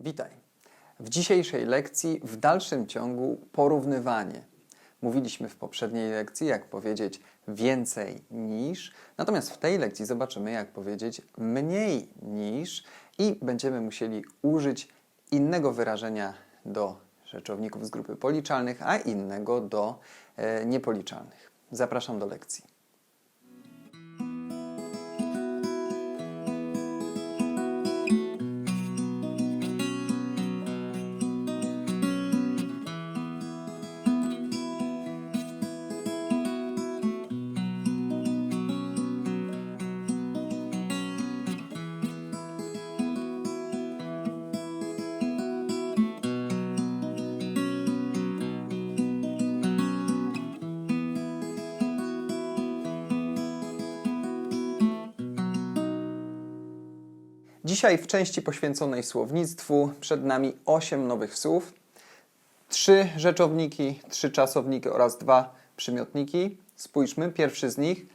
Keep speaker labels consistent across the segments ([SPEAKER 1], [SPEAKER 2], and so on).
[SPEAKER 1] Witaj. W dzisiejszej lekcji w dalszym ciągu porównywanie. Mówiliśmy w poprzedniej lekcji, jak powiedzieć więcej niż, natomiast w tej lekcji zobaczymy, jak powiedzieć mniej niż i będziemy musieli użyć innego wyrażenia do rzeczowników z grupy policzalnych, a innego do e, niepoliczalnych. Zapraszam do lekcji. Dzisiaj w części poświęconej słownictwu przed nami 8 nowych słów, trzy rzeczowniki, trzy czasowniki oraz dwa przymiotniki. Spójrzmy, pierwszy z nich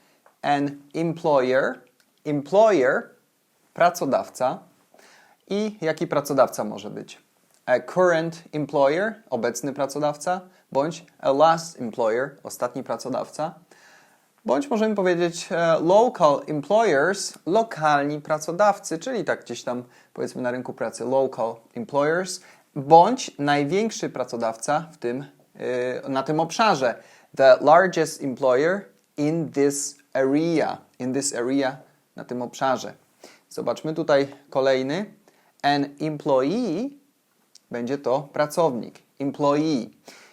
[SPEAKER 1] an employer, employer, pracodawca. I jaki pracodawca może być? A current employer, obecny pracodawca, bądź a last employer, ostatni pracodawca. Bądź możemy powiedzieć e, local employers, lokalni pracodawcy, czyli tak gdzieś tam powiedzmy na rynku pracy local employers, bądź największy pracodawca w tym, e, na tym obszarze. The largest employer in this area, in this area, na tym obszarze. Zobaczmy tutaj kolejny. An employee będzie to pracownik, employee.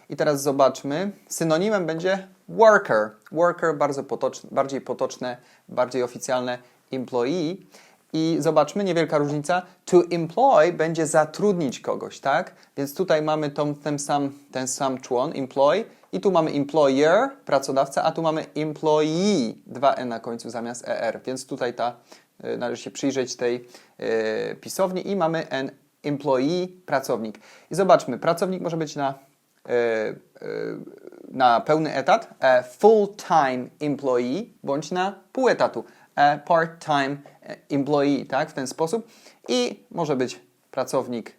[SPEAKER 1] I teraz zobaczmy, synonimem będzie worker. Worker bardzo potoczne, bardziej potoczne, bardziej oficjalne employee. I zobaczmy, niewielka różnica. To employ będzie zatrudnić kogoś, tak? Więc tutaj mamy tą, ten, sam, ten sam człon, employ, i tu mamy employer, pracodawca, a tu mamy employee, dwa e na końcu zamiast er. Więc tutaj ta, y, należy się przyjrzeć tej y, pisowni i mamy an employee, pracownik. I zobaczmy, pracownik może być na na pełny etat, a full-time employee, bądź na pół etatu, a part-time employee, tak, w ten sposób. I może być pracownik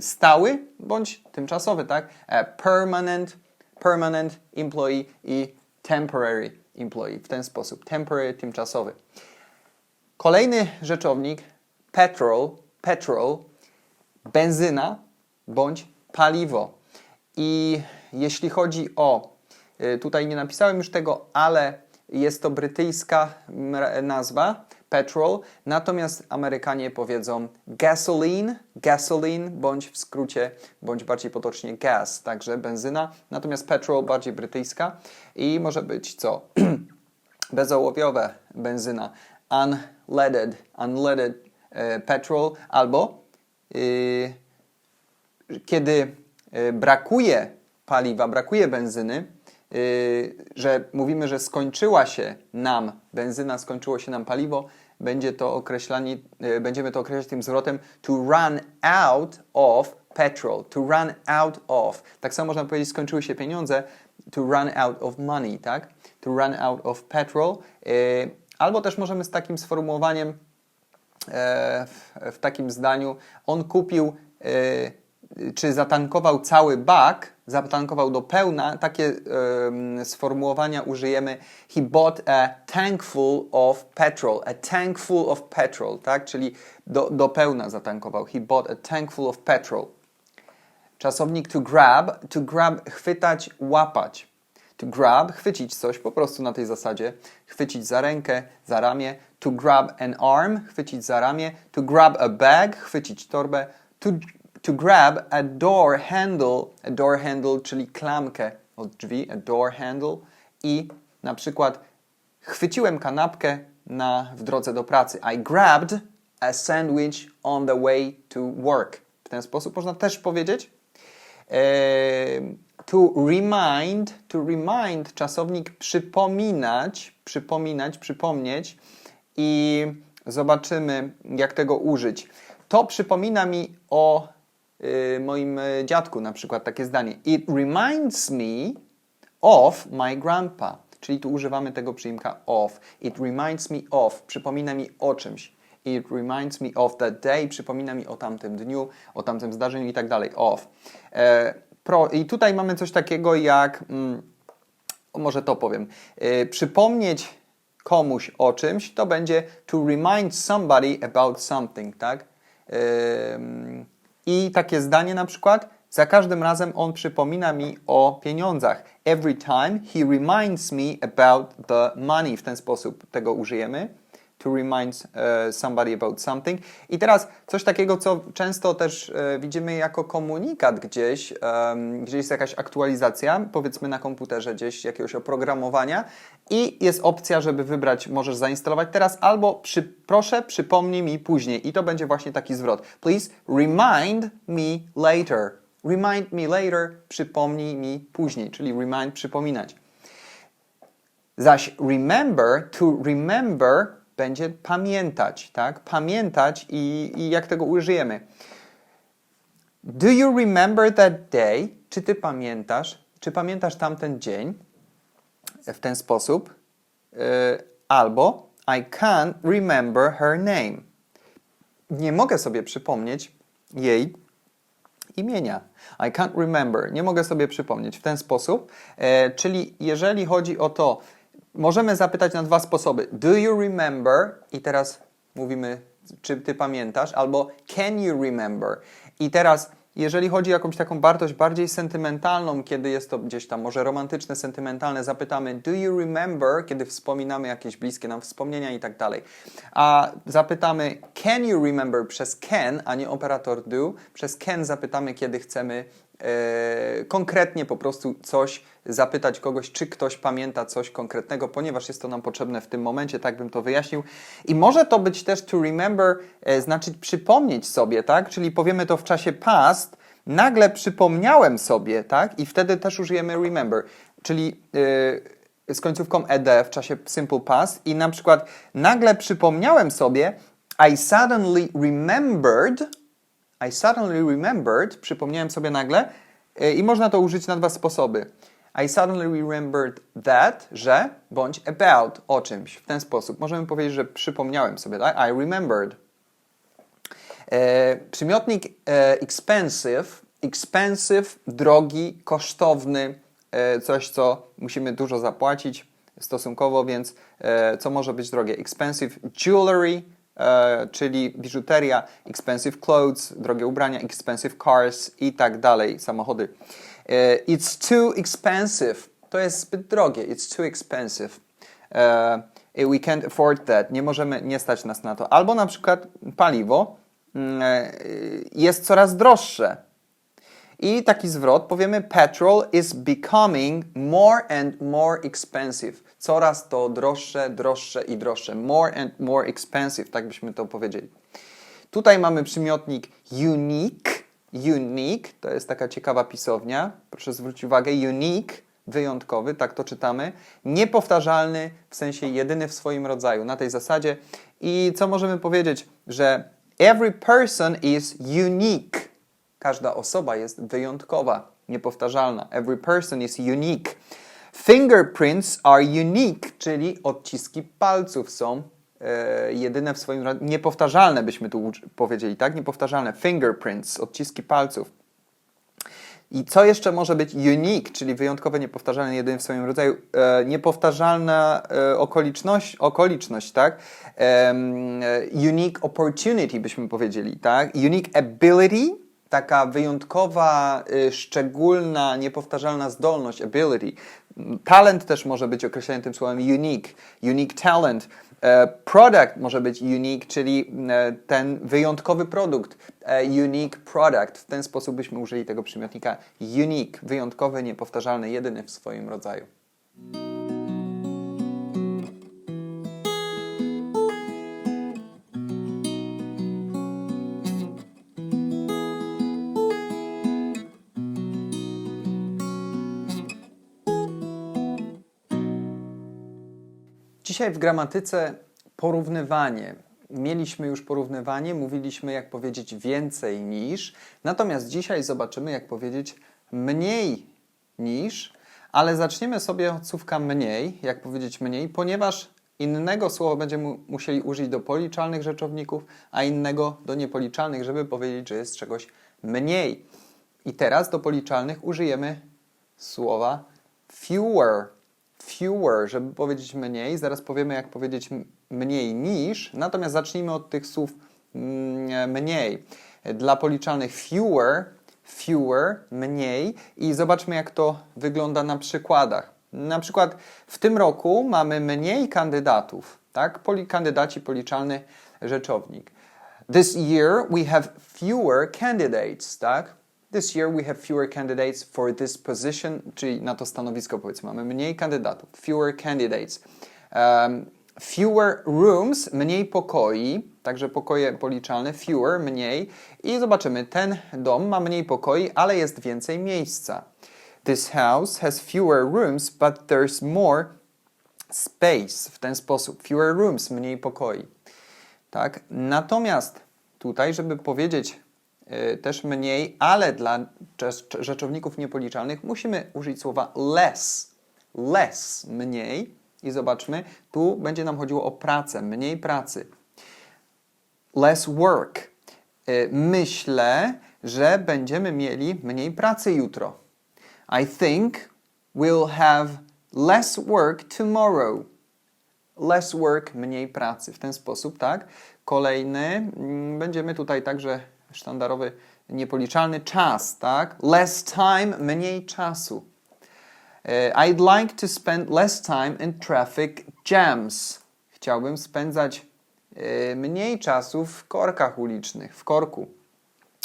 [SPEAKER 1] stały, bądź tymczasowy, tak, permanent, permanent employee i temporary employee, w ten sposób, temporary, tymczasowy. Kolejny rzeczownik, petrol, petrol, benzyna bądź paliwo. I jeśli chodzi o, tutaj nie napisałem już tego, ale jest to brytyjska nazwa, petrol, natomiast Amerykanie powiedzą gasoline, gasoline, bądź w skrócie, bądź bardziej potocznie gas, także benzyna, natomiast petrol bardziej brytyjska. I może być co? Bezołowiowe benzyna, unleaded, unleaded e, petrol, albo y, kiedy y, brakuje paliwa, brakuje benzyny, że mówimy, że skończyła się nam benzyna, skończyło się nam paliwo, będzie to określanie, y, będziemy to określać tym zwrotem to run out of petrol, to run out of. Tak samo można powiedzieć, skończyły się pieniądze, to run out of money, tak? To run out of petrol. Y, albo też możemy z takim sformułowaniem e, w, w takim zdaniu, on kupił e, czy zatankował cały bak, zatankował do pełna, takie sformułowania użyjemy he bought a tank full of petrol, a tank full of petrol, tak, czyli do, do pełna zatankował, he bought a tank full of petrol. Czasownik to grab, to grab chwytać, łapać. To grab, chwycić coś po prostu na tej zasadzie, chwycić za rękę, za ramię. To grab an arm, chwycić za ramię. To grab a bag, chwycić torbę. To, to grab a door handle, a door handle, czyli klamkę od drzwi, a door handle. I na przykład chwyciłem kanapkę na, w drodze do pracy. I grabbed a sandwich on the way to work. W ten sposób można też powiedzieć. Em, to remind, to remind, czasownik przypominać, przypominać, przypomnieć i zobaczymy, jak tego użyć. To przypomina mi o moim y, dziadku, na przykład takie zdanie. It reminds me of my grandpa. Czyli tu używamy tego przyimka of. It reminds me of. Przypomina mi o czymś. It reminds me of that day. Przypomina mi o tamtym dniu, o tamtym zdarzeniu i tak dalej. Of. E, pro, I tutaj mamy coś takiego jak, mm, może to powiem, e, przypomnieć komuś o czymś, to będzie to remind somebody about something, tak? Ym, I takie zdanie na przykład, za każdym razem on przypomina mi o pieniądzach. Every time he reminds me about the money. W ten sposób tego użyjemy. To remind e, somebody about something. I teraz coś takiego, co często też e, widzimy jako komunikat gdzieś, em, gdzieś jest jakaś aktualizacja, powiedzmy na komputerze gdzieś jakiegoś oprogramowania i jest opcja, żeby wybrać, możesz zainstalować teraz albo przy, proszę przypomnij mi później i to będzie właśnie taki zwrot. Please remind me later. Remind me later, przypomnij mi później, czyli remind, przypominać. Zaś remember, to remember będzie pamiętać, tak? Pamiętać i, i jak tego użyjemy. Do you remember that day? Czy ty pamiętasz? Czy pamiętasz tamten dzień? W ten sposób. Y, albo I can't remember her name. Nie mogę sobie przypomnieć jej imienia. I can't remember. Nie mogę sobie przypomnieć w ten sposób. E, czyli jeżeli chodzi o to, możemy zapytać na dwa sposoby. Do you remember? I teraz mówimy, czy ty pamiętasz? Albo can you remember? I teraz, jeżeli chodzi o jakąś taką wartość bardziej sentymentalną, kiedy jest to gdzieś tam może romantyczne, sentymentalne, zapytamy do you remember, kiedy wspominamy jakieś bliskie nam wspomnienia i tak dalej. A zapytamy can you remember przez can, a nie operator do. Przez can zapytamy, kiedy chcemy konkretnie po prostu coś zapytać kogoś, czy ktoś pamięta coś konkretnego, ponieważ jest to nam potrzebne w tym momencie, tak bym to wyjaśnił. I może to być też to remember, e, znaczyć przypomnieć sobie, tak? Czyli powiemy to w czasie past, nagle przypomniałem sobie, tak? I wtedy też użyjemy remember, czyli e, z końcówką ed w czasie simple past i na przykład nagle przypomniałem sobie I suddenly remembered I suddenly remembered, przypomniałem sobie nagle e, i można to użyć na dwa sposoby. I suddenly remembered that, że, bądź about, o czymś. W ten sposób. Możemy powiedzieć, że przypomniałem sobie, tak? I remembered. E, przymiotnik e, expensive, expensive, drogi, kosztowny, e, coś, co musimy dużo zapłacić stosunkowo, więc e, co może być drogie? Expensive jewelry, czyli biżuteria, expensive clothes, drogie ubrania, expensive cars i tak dalej, samochody. E, it's too expensive, to jest zbyt drogie, it's too expensive. E, we can't afford that, nie możemy, nie stać nas na to. Albo na przykład paliwo mm, e, jest coraz droższe. I taki zwrot powiemy petrol is becoming more and more expensive. Coraz to droższe, droższe i droższe. More and more expensive, tak byśmy to powiedzieli. Tutaj mamy przymiotnik unique. Unique to jest taka ciekawa pisownia. Proszę zwrócić uwagę, unique, wyjątkowy, tak to czytamy. Niepowtarzalny, w sensie jedyny w swoim rodzaju, na tej zasadzie. I co możemy powiedzieć, że every person is unique. Każda osoba jest wyjątkowa, niepowtarzalna. Every person is unique. Fingerprints are unique, czyli odciski palców są e, jedyne w swoim. Niepowtarzalne byśmy tu powiedzieli, tak? Niepowtarzalne. Fingerprints, odciski palców. I co jeszcze może być unique, czyli wyjątkowe, niepowtarzalne, jedyny w swoim rodzaju? E, niepowtarzalna e, okoliczność, okoliczność, tak? E, unique opportunity byśmy powiedzieli, tak? Unique ability, taka wyjątkowa, y, szczególna, niepowtarzalna zdolność, ability. Talent też może być określany tym słowem unique, unique talent. E, Product może być unique, czyli e, ten wyjątkowy produkt, e, unique product. W ten sposób byśmy użyli tego przymiotnika unique, wyjątkowy, niepowtarzalny, jedyny w swoim rodzaju. Dzisiaj w gramatyce porównywanie. Mieliśmy już porównywanie, mówiliśmy jak powiedzieć więcej niż, natomiast dzisiaj zobaczymy jak powiedzieć mniej niż, ale zaczniemy sobie od słówka mniej, jak powiedzieć mniej, ponieważ Innego słowa będziemy mu- musieli użyć do policzalnych rzeczowników, a innego do niepoliczalnych, żeby powiedzieć, że jest czegoś mniej. I teraz do policzalnych użyjemy słowa fewer. Fewer, żeby powiedzieć mniej. Zaraz powiemy, jak powiedzieć mniej niż. Natomiast zacznijmy od tych słów mm, mniej. Dla policzalnych fewer, fewer, mniej. I zobaczmy, jak to wygląda na przykładach. Na przykład w tym roku mamy mniej kandydatów, tak? Poli, kandydaci, policzalny rzeczownik. This year we have fewer candidates, tak? This year we have fewer candidates for this position, czyli na to stanowisko powiedzmy mamy mniej kandydatów, fewer candidates. Um, fewer rooms, mniej pokoi, także pokoje policzalne, fewer, mniej. I zobaczymy, ten dom ma mniej pokoi, ale jest więcej miejsca. This house has fewer rooms, but there's more space. W ten sposób, fewer rooms, mniej pokoi. Tak? Natomiast tutaj, żeby powiedzieć też mniej, ale dla rzecz- rzeczowników niepoliczalnych musimy użyć słowa less. Less, mniej. I zobaczmy, tu będzie nam chodziło o pracę, mniej pracy. Less work. Y, Myślę, że będziemy mieli mniej pracy jutro. I think we'll have less work tomorrow less work, mniej pracy. W ten sposób, tak? Kolejny, mm, będziemy tutaj także sztandarowy, niepoliczalny czas, tak? Less time, mniej czasu. E, I'd like to spend less time in traffic jams. Chciałbym spędzać e, mniej czasu w korkach ulicznych, w korku.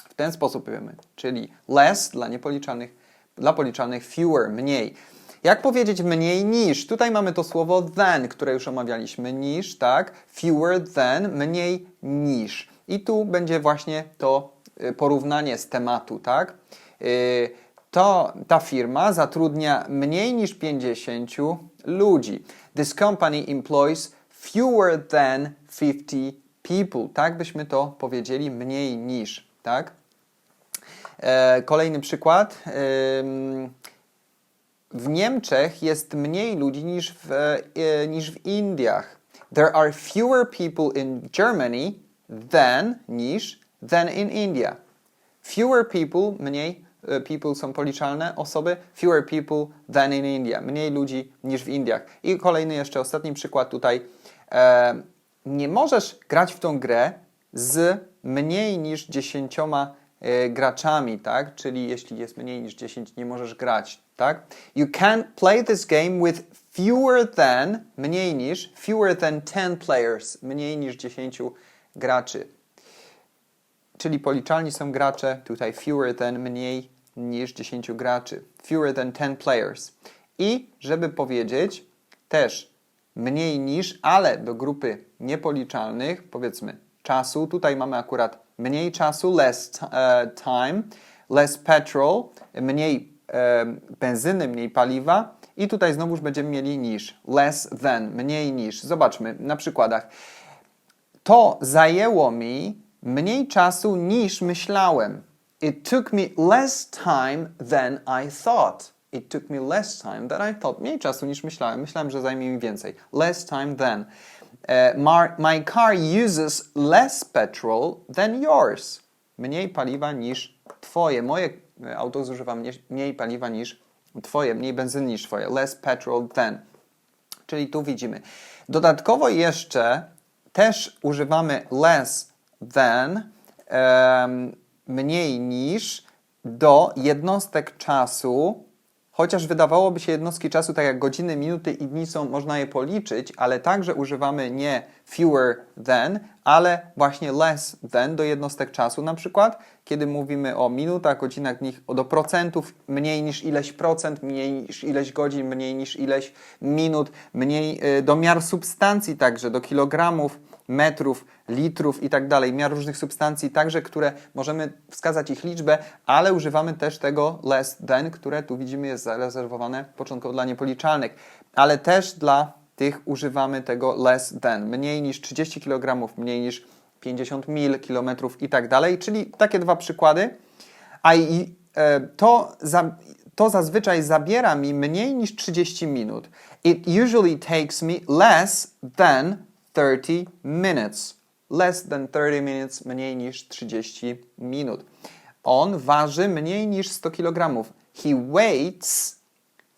[SPEAKER 1] W ten sposób powiemy, czyli less dla niepoliczalnych, dla policzalnych fewer, mniej. Jak powiedzieć mniej niż? Tutaj mamy to słowo than, które już omawialiśmy, niż, tak? Fewer than, mniej niż. I tu będzie właśnie to y, porównanie z tematu, tak? Y, To ta firma zatrudnia mniej niż 50 ludzi. This company employs fewer than 50 people. Tak byśmy to powiedzieli, mniej niż, tak? E, kolejny przykład. W Niemczech jest mniej ludzi niż w, e, niż w Indiach. There are fewer people in Germany than niż than in India. Fewer people, mniej e, people są policzalne osoby, fewer people than in India. Mniej ludzi niż w Indiach. I kolejny jeszcze ostatni przykład tutaj. E, nie możesz grać w tą grę z mniej niż 10 e, graczami, tak? Czyli jeśli jest mniej niż 10, nie możesz grać, tak? You can't play this game with fewer than, mniej niż, fewer than 10 players, mniej niż 10 graczy. Czyli policzalni są gracze, tutaj fewer than, mniej niż 10 graczy. Fewer than 10 players. I żeby powiedzieć też mniej niż, ale do grupy niepoliczalnych, powiedzmy czasu, tutaj mamy akurat mniej czasu, less e, time, less petrol, mniej e, benzyny, mniej paliwa i tutaj znowuż będziemy mieli niż, less than, mniej niż. Zobaczmy na przykładach. To zajęło mi mniej czasu niż myślałem. It took me less time than I thought. It took me less time than I thought. Mniej czasu niż myślałem. Myślałem, że zajmie mi więcej. Less time than. E, my, my car uses less petrol than yours. Mniej paliwa niż twoje. Moje e, auto zużywa mniej paliwa niż twoje. Mniej benzyny niż twoje. Less petrol than. Czyli tu widzimy. Dodatkowo jeszcze też używamy less than, mniej niż, do jednostek czasu, chociaż wydawałoby się jednostki czasu, tak jak godziny, minuty i dni są, można je policzyć, ale także używamy nie fewer than, ale właśnie less than do jednostek czasu. Na przykład, kiedy mówimy o minutach, godzinach, dni, o do procentów, mniej niż ileś procent, mniej niż ileś godzin, mniej niż ileś minut, mniej y, do miar substancji także, do kilogramów, metrów, litrów i tak dalej, miar różnych substancji, także które możemy wskazać ich liczbę, ale używamy też tego less than, które tu widzimy jest zarezerwowane początkowo dla niepoliczalnych, ale też dla tych używamy tego less than, mniej niż 30 kg, mniej niż 50 mil, kilometrów i tak dalej, czyli takie dwa przykłady. A i e, to, za, to zazwyczaj zabiera mi mniej niż 30 minut. It usually takes me less than 30 minutes. Less than 30 minutes, mniej niż 30 minut. On waży mniej niż 100 kg. He weighs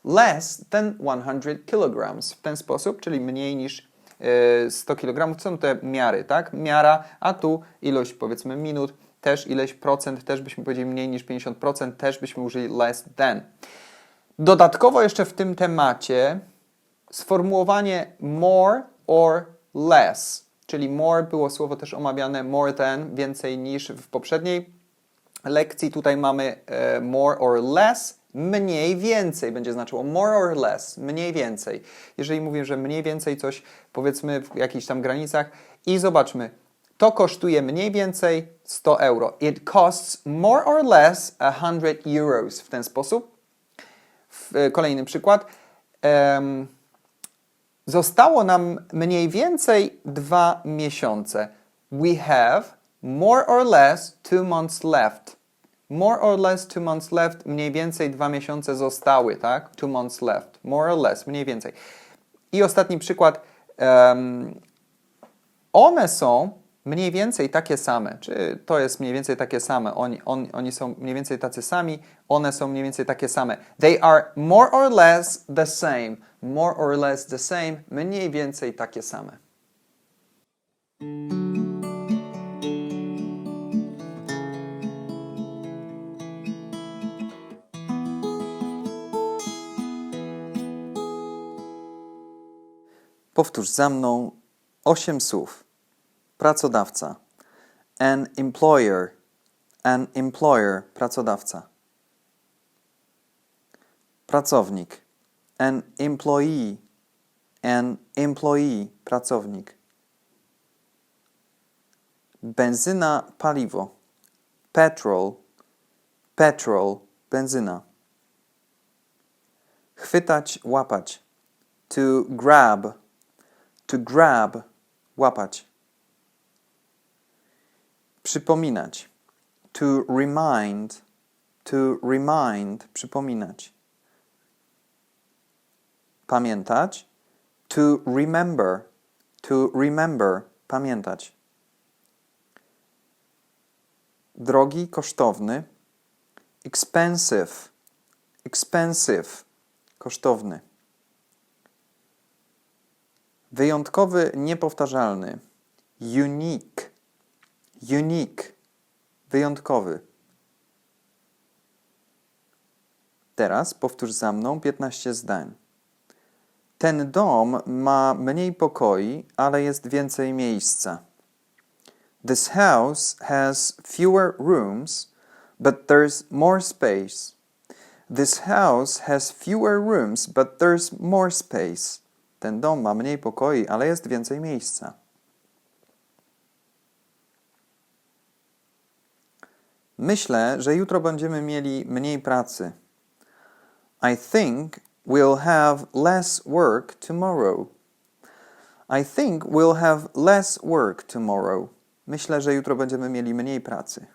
[SPEAKER 1] less than 100 kg. W ten sposób, czyli mniej niż e, 100 kg. Są te miary, tak? Miara, a tu ilość powiedzmy minut, też ileś procent, też byśmy powiedzieli mniej niż 50%, też byśmy użyli less than. Dodatkowo jeszcze w tym temacie sformułowanie more or less, czyli more było słowo też omawiane more than, więcej niż w poprzedniej lekcji. Tutaj mamy e, more or less, mniej więcej będzie znaczyło more or less, mniej więcej. Jeżeli mówię, że mniej więcej coś powiedzmy w jakichś tam granicach i zobaczmy, to kosztuje mniej więcej 100 euro. It costs more or less 100 euros w ten sposób. W, e, kolejny przykład. Em, Zostało nam mniej więcej dwa miesiące. We have more or less two months left. More or less two months left, mniej więcej dwa miesiące zostały, tak? Two months left. More or less, mniej więcej. I ostatni przykład. em, one są mniej więcej takie same. Czy to jest mniej więcej takie same? Oni, on, oni są mniej więcej tacy sami, one są mniej więcej takie same. They are more or less the same. More or less the same, mniej więcej takie same. Powtórz za mną osiem słów. Pracodawca. An employer. An employer. Pracodawca. Pracownik. An employee. An employee. Pracownik. Benzyna, paliwo. Petrol. Petrol. Benzyna. Chwytać, łapać. To grab. To grab. Łapać. Przypominać. To remind. To remind. Przypominać. Pamiętać. To remember. To remember. Pamiętać. Drogi, kosztowny. Expensive. Expensive. Kosztowny. Wyjątkowy, niepowtarzalny. Unique. Unique. Wyjątkowy. Teraz powtórz za mną 15 zdań. Ten dom ma mniej pokoi, ale jest więcej miejsca. This house has fewer rooms, but there's more space. This house has fewer rooms, but there's more space. Ten dom ma mniej pokoi, ale jest więcej miejsca. Myślę, że jutro będziemy mieli mniej pracy. I think we'll have less work tomorrow. I think we'll have less work tomorrow. Myślę, że jutro będziemy mieli mniej pracy.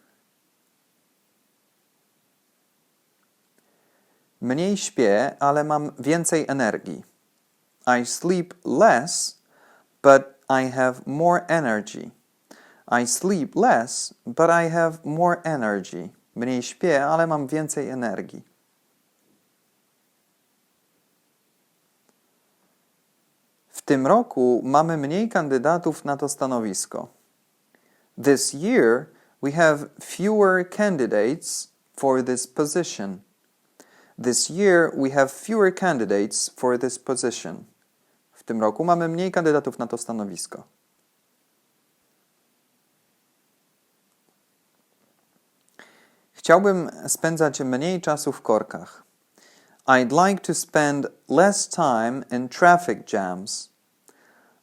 [SPEAKER 1] Mniej śpię, ale mam więcej energii. I sleep less, but I have more energy. I sleep less, but I have more energy. Mniej śpię, ale mam więcej energii. W tym roku mamy mniej kandydatów na to stanowisko. This year we have fewer candidates for this position. This year we have fewer candidates for this position. W tym roku mamy mniej kandydatów na to stanowisko. Chciałbym spędzać mniej czasu w korkach. I'd like to spend less time in traffic jams.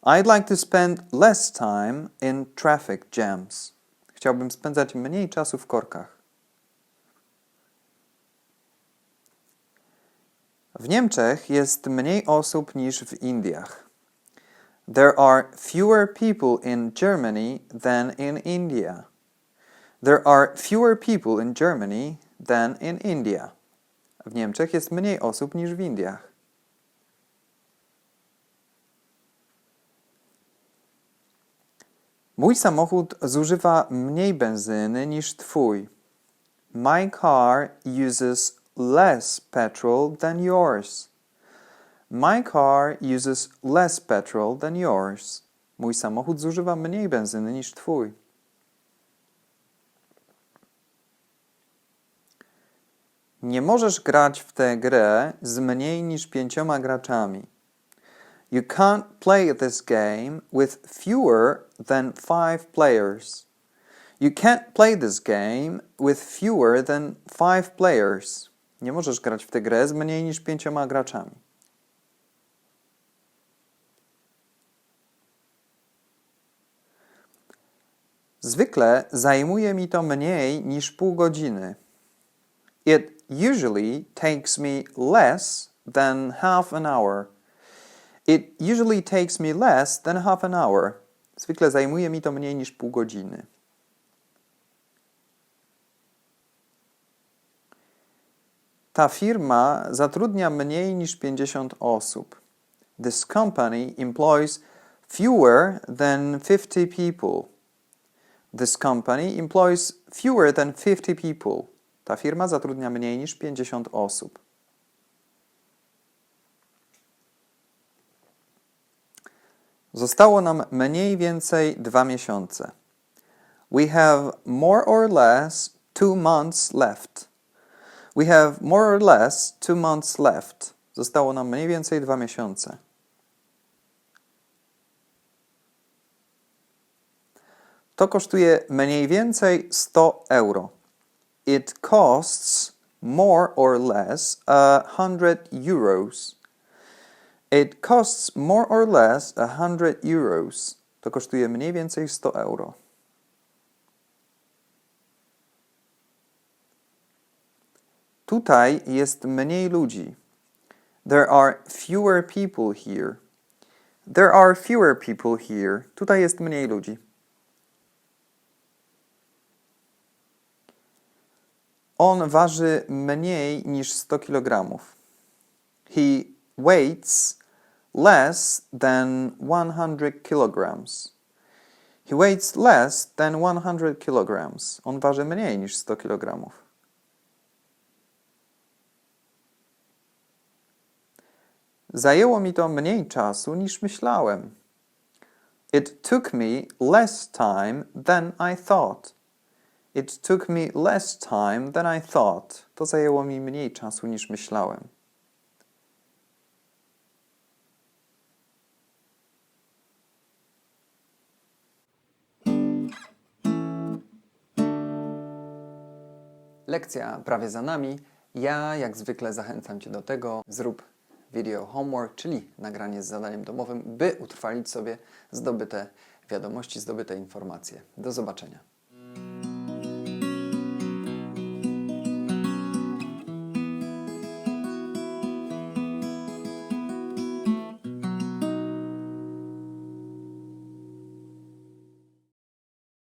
[SPEAKER 1] I'd like to spend less time in traffic jams. Chciałbym spędzać mniej czasu w korkach. W Niemczech jest mniej osób niż w Indiach. There are fewer people in Germany than in India. There are fewer people in Germany than in India. W Niemczech jest mniej osób niż w Indiach. Mój samochód zużywa mniej benzyny niż twój. My car uses less petrol than yours. My car uses less petrol than yours. Mój samochód zużywa mniej benzyny niż twój. Nie możesz grać w tę grę z mniej niż pięcioma graczami. You can't play this game with fewer than five players. You can't play this game with fewer than five players. Nie możesz grać w tę grę z mniej niż pięcioma graczami. Zwykle zajmuje mi to mniej niż pół godziny. It usually takes me less than half an hour. It usually takes me less than half an hour. Zwykle zajmuje mi to mniej niż pół godziny. Ta firma zatrudnia mniej niż 50 osób. This company employs fewer than 50 people. This company employs fewer than 50 people. Ta firma zatrudnia mniej niż 50 osób. Zostało nam mniej więcej dwa miesiące. We have more or less two months left. We have more or less two months left. Zostało nam mniej więcej dwa miesiące. To kosztuje mniej więcej 100 euro. It costs more or less a hundred euros. It costs more or less a hundred euros. To kosztuje mniej więcej 100 euro. Tutaj jest mniej ludzi. There are fewer people here. There are fewer people here. Tutaj jest mniej ludzi. On waży mniej niż 100 kg. He weighs less than 100 kilograms. He weighs less than 100 kilograms. On waży mniej niż 100 kg. Zajęło mi to mniej czasu niż myślałem. It took me less time than I thought. It took me less time than I thought. To zajęło mi mniej czasu niż myślałem. Lekcja prawie za nami. Ja, jak zwykle, zachęcam Cię do tego. Zrób video homework, czyli nagranie z zadaniem domowym, by utrwalić sobie zdobyte wiadomości, zdobyte informacje. Do zobaczenia.